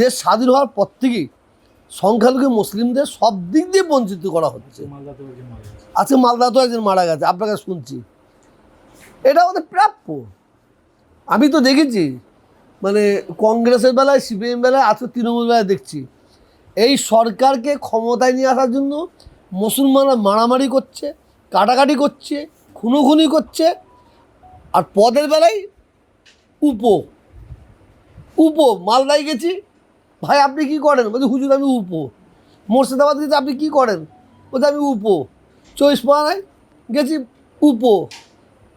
দেশ স্বাধীন হওয়ার পর থেকেই সংখ্যালঘু মুসলিমদের সব দিক দিয়ে বঞ্চিত করা হচ্ছে। আজকে মালদাতেও একজন মারা গেছে। আপনাকে শুনছি। এটা আমাদের প্রাপ্য। আমি তো দেখেছি মানে কংগ্রেসের বেলায় সিপিএম বেলায় আজকে তৃণমূল বেলায় দেখছি। এই সরকারকে ক্ষমতায় নিয়ে আসার জন্য মুসলমানরা মারামারি করছে কাটাকাটি করছে খুনোখুনি করছে আর পদের বেলায় উপ উপ মালদায় গেছি ভাই, আপনি কি করেন? বলছি, হুজুর, আমি উপ। মুর্শিদাবাদ গেছি আপনি কি করেন? বলছে, আমি উপ। চব্বিশ পরগনায় গেছি উপ।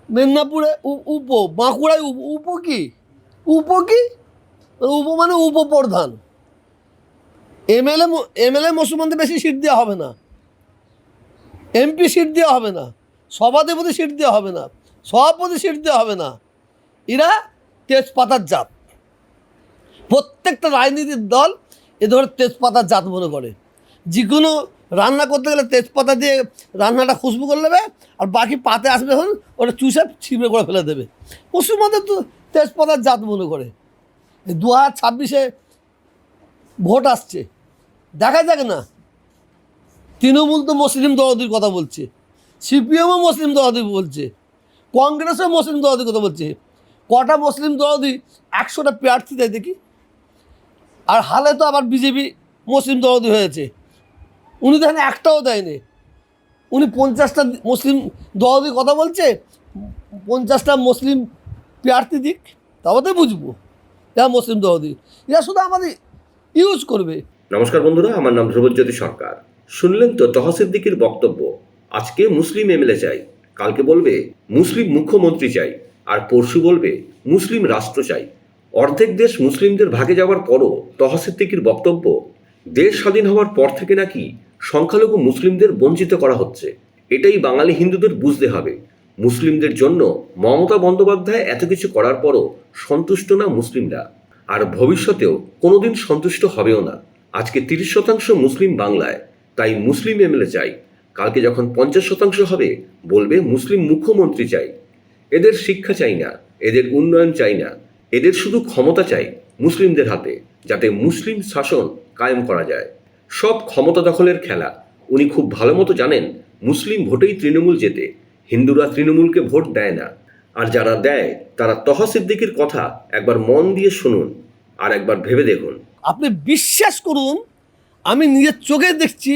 মেদিনীপুরে উপ। বাঁকুড়ায় উপ উপ কি? উপ কি? উপ মানে উপপ্রধান। এমএলএ এমএলএ মুসলমানদের বেশি সিট দেওয়া হবে না। এমপি সিট দেওয়া হবে না। সভাধিপতি সিট দেওয়া হবে না। সভাপতি সিট দেওয়া হবে না। এরা তেজপাতার জাত। প্রত্যেকটা রাজনীতির দল এ ধরনের তেজপাতার জাত মনে করে। যে কোনো রান্না করতে গেলে তেজপাতা দিয়ে রান্নাটা খুশবু করে নেবে, আর বাকি পাতে আসবে যখন ওটা চুষে ছিপে করে ফেলে দেবে। মুসলমানদের তো তেজপাতার জাত মনে করে। দু হাজার ছাব্বিশে ভোট আসছে। দেখা যাক না। তৃণমূল তো মুসলিম দলদের কথা বলছে। সিপিএমও মুসলিম দলদি বলছে। কংগ্রেসও মুসলিম দলদির কথা বলছে। কটা মুসলিম দলদি একশোটা প্রার্থী দেয় দেখি। আর হালে তো আবার বিজেপি মুসলিম দলদি হয়েছে। উনি তো এখানে একটাও দেয়নি। উনি পঞ্চাশটা মুসলিম দলদির কথা বলছে, পঞ্চাশটা মুসলিম প্রার্থী দিক তবে তো বুঝব। এরা মুসলিম দলদি। এরা শুধু আমাদের ইউজ করবে। নমস্কার বন্ধুরা, আমার নাম ধ্রুবজ্যোতি সরকার। শুনলেন তো তহা সিদ্দিকির বক্তব্য? আজকে মুসলিম এমএলএ চাই। কালকে বলবে, মুসলিম মুখ্যমন্ত্রী চাই। আর পরশু বলবে, মুসলিম রাষ্ট্র চাই। অর্ধেক দেশ মুসলিমদের ভাগে যাওয়ার পরও তহা সিদ্দিকির বক্তব্য, দেশ স্বাধীন হওয়ার পর থেকে নাকি সংখ্যালঘু মুসলিমদের বঞ্চিত করা হচ্ছে। এটাই বাঙালি হিন্দুদের বুঝতে হবে। মুসলিমদের জন্য মমতা বন্দ্যোপাধ্যায় এত কিছু করার পরও সন্তুষ্ট না মুসলিমরা। আর ভবিষ্যতেও কোনোদিন সন্তুষ্ট হবেও না। আজকে তিরিশ শতাংশ মুসলিম বাংলায়, তাই মুসলিম এমএলএ চাই। কালকে যখন পঞ্চাশ শতাংশ হবে, বলবে মুসলিম মুখ্যমন্ত্রী চাই। এদের শিক্ষা চাই না, এদের উন্নয়ন চাই না। এদের শুধু ক্ষমতা চাই মুসলিমদের হাতে, যাতে মুসলিম শাসন কায়েম করা যায়। সব ক্ষমতা দখলের খেলা। উনি খুব ভালো মতো জানেন, মুসলিম ভোটেই তৃণমূল জেতে। হিন্দুরা তৃণমূলকে ভোট দেয় না। আর যারা দেয়, তারা তহা সিদ্দিকির কথা একবার মন দিয়ে শুনুন, আর একবার ভেবে দেখুন। আপনি বিশ্বাস করুন, আমি নিজের চোখে দেখছি,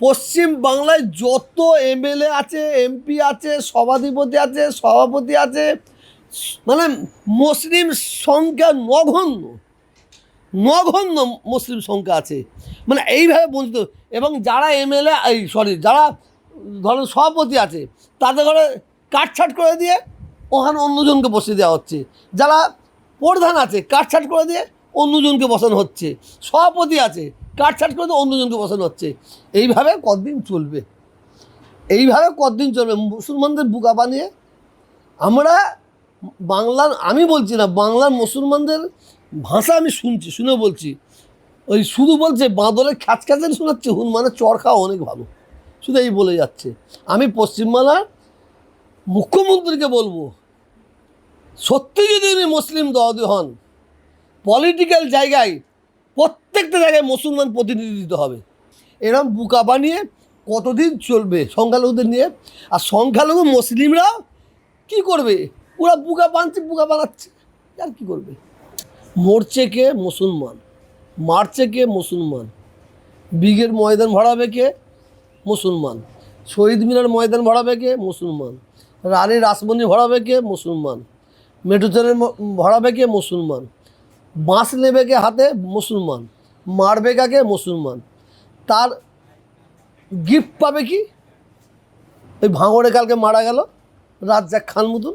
পশ্চিম বাংলায় যত এমএলএ আছে, এমপি আছে, সভাধিপতি আছে, সভাপতি আছে মানে মুসলিম সংখ্যা নগণ্য নগণ্য মুসলিম সংখ্যা আছে। মানে এইভাবে বঞ্চিত। এবং যারা এমএলএ, এই সরি যারা ধরেন সভাপতি আছে, তাদের ঘরে কাটছাট করে দিয়ে ওখানে অন্যজনকে বসিয়ে দেওয়া হচ্ছে। যারা প্রধান আছে, কাটছাট করে দিয়ে অন্যজনকে বসানো হচ্ছে। সভাপতি আছে, কাটছাট করে দিয়ে অন্যজনকে বসানো হচ্ছে। এইভাবে কতদিন চলবে? এইভাবে কতদিন চলবে? মুসলমানদের বুকা বানিয়ে আমরা বাংলার, আমি বলছি না, বাংলার মুসলমানদের ভাষা আমি শুনছি, শুনে বলছি। ওই শুধু বলছে, বাঁদরের খ্যাচ খ্যাচানি শোনাচ্ছে হনুমানের চর খাওয়া অনেক ভালো। শুধু এই বলে যাচ্ছে। আমি পশ্চিমবাংলার মুখ্যমন্ত্রীকে বলব, সত্যি যদি উনি মুসলিম দহদি হন পলিটিক্যাল জায়গায় প্রত্যেকটা জায়গায় মুসলমান প্রতিনিধি দিতে হবে। এরকম বুকা বানিয়ে কতদিন চলবে সংখ্যালঘুদের নিয়ে? আর সংখ্যালঘু মুসলিমরা কি করবে? ওরা বুকা বানছে, বুকা বানাচ্ছে। আর কি করবে? মরছে কে? মুসলমান। মারছে কে? মুসলমান। বিগের ময়দান ভরাবে কে? মুসলমান। শহীদ মিনার ময়দান ভরাবে কে? মুসলমান। রানী রাসমণি ভরাবে কে? মুসলমান। মেট্রোচরের ভরাবে কে? মুসলমান। বাঁশ নেবে কে হাতে? মুসলমান। মারবে কাকে? মুসলমান। তার গিফট পাবে কি? ওই ভাঙড়ে কালকে মারা গেল। রাজ্জাক খান মতন